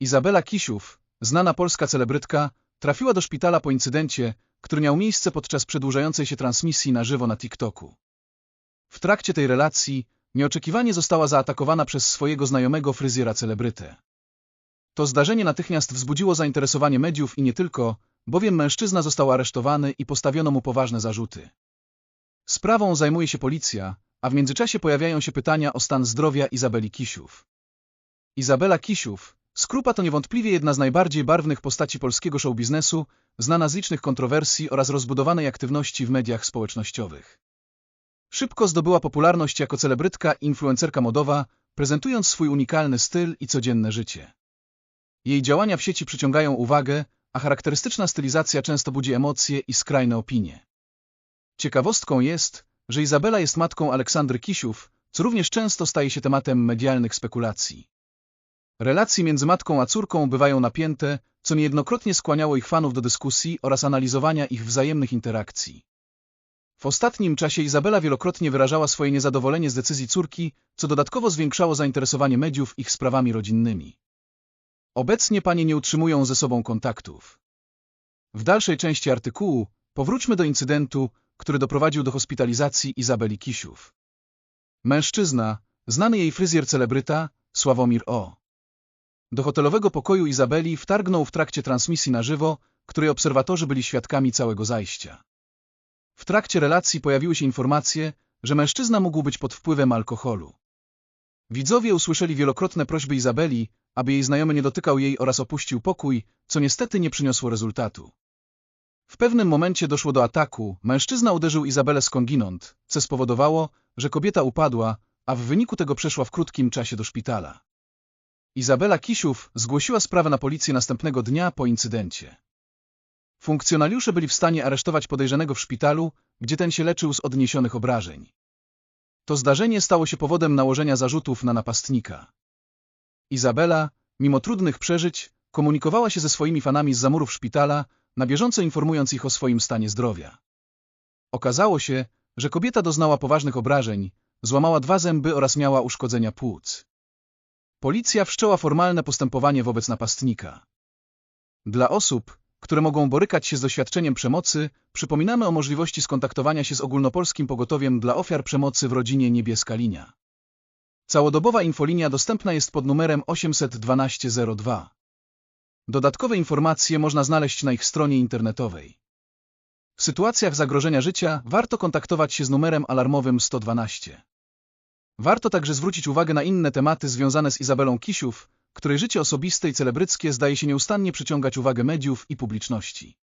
Izabela Kisiów, znana polska celebrytka, trafiła do szpitala po incydencie, który miał miejsce podczas przedłużającej się transmisji na żywo na TikToku. W trakcie tej relacji nieoczekiwanie została zaatakowana przez swojego znajomego fryzjera celebrytę. To zdarzenie natychmiast wzbudziło zainteresowanie mediów i nie tylko, bowiem mężczyzna został aresztowany i postawiono mu poważne zarzuty. Sprawą zajmuje się policja, a w międzyczasie pojawiają się pytania o stan zdrowia Izabeli Kisiów. Izabela Kisiów, Skrupa to niewątpliwie jedna z najbardziej barwnych postaci polskiego showbiznesu, znana z licznych kontrowersji oraz rozbudowanej aktywności w mediach społecznościowych. Szybko zdobyła popularność jako celebrytka i influencerka modowa, prezentując swój unikalny styl i codzienne życie. Jej działania w sieci przyciągają uwagę, a charakterystyczna stylizacja często budzi emocje i skrajne opinie. Ciekawostką jest, że Izabela jest matką Aleksandry Kisiów, co również często staje się tematem medialnych spekulacji. Relacje między matką a córką bywają napięte, co niejednokrotnie skłaniało ich fanów do dyskusji oraz analizowania ich wzajemnych interakcji. W ostatnim czasie Izabela wielokrotnie wyrażała swoje niezadowolenie z decyzji córki, co dodatkowo zwiększało zainteresowanie mediów ich sprawami rodzinnymi. Obecnie panie nie utrzymują ze sobą kontaktów. W dalszej części artykułu powróćmy do incydentu, który doprowadził do hospitalizacji Izabeli Kisiów. Mężczyzna, znany jej fryzjer celebryta, Sławomir O. Do hotelowego pokoju Izabeli wtargnął w trakcie transmisji na żywo, której obserwatorzy byli świadkami całego zajścia. W trakcie relacji pojawiły się informacje, że mężczyzna mógł być pod wpływem alkoholu. Widzowie usłyszeli wielokrotne prośby Izabeli, aby jej znajomy nie dotykał jej oraz opuścił pokój, co niestety nie przyniosło rezultatu. W pewnym momencie doszło do ataku, mężczyzna uderzył Izabelę skądinąd, co spowodowało, że kobieta upadła, a w wyniku tego przeszła w krótkim czasie do szpitala. Izabela Kisiów zgłosiła sprawę na policję następnego dnia po incydencie. Funkcjonariusze byli w stanie aresztować podejrzanego w szpitalu, gdzie ten się leczył z odniesionych obrażeń. To zdarzenie stało się powodem nałożenia zarzutów na napastnika. Izabela, mimo trudnych przeżyć, komunikowała się ze swoimi fanami z zamurów szpitala, na bieżąco informując ich o swoim stanie zdrowia. Okazało się, że kobieta doznała poważnych obrażeń, złamała dwa zęby oraz miała uszkodzenia płuc. Policja wszczęła formalne postępowanie wobec napastnika. Dla osób, które mogą borykać się z doświadczeniem przemocy, przypominamy o możliwości skontaktowania się z ogólnopolskim pogotowiem dla ofiar przemocy w rodzinie Niebieska Linia. Całodobowa infolinia dostępna jest pod numerem 81202. Dodatkowe informacje można znaleźć na ich stronie internetowej. W sytuacjach zagrożenia życia warto kontaktować się z numerem alarmowym 112. Warto także zwrócić uwagę na inne tematy związane z Izabelą Kisiów, której życie osobiste i celebryckie zdaje się nieustannie przyciągać uwagę mediów i publiczności.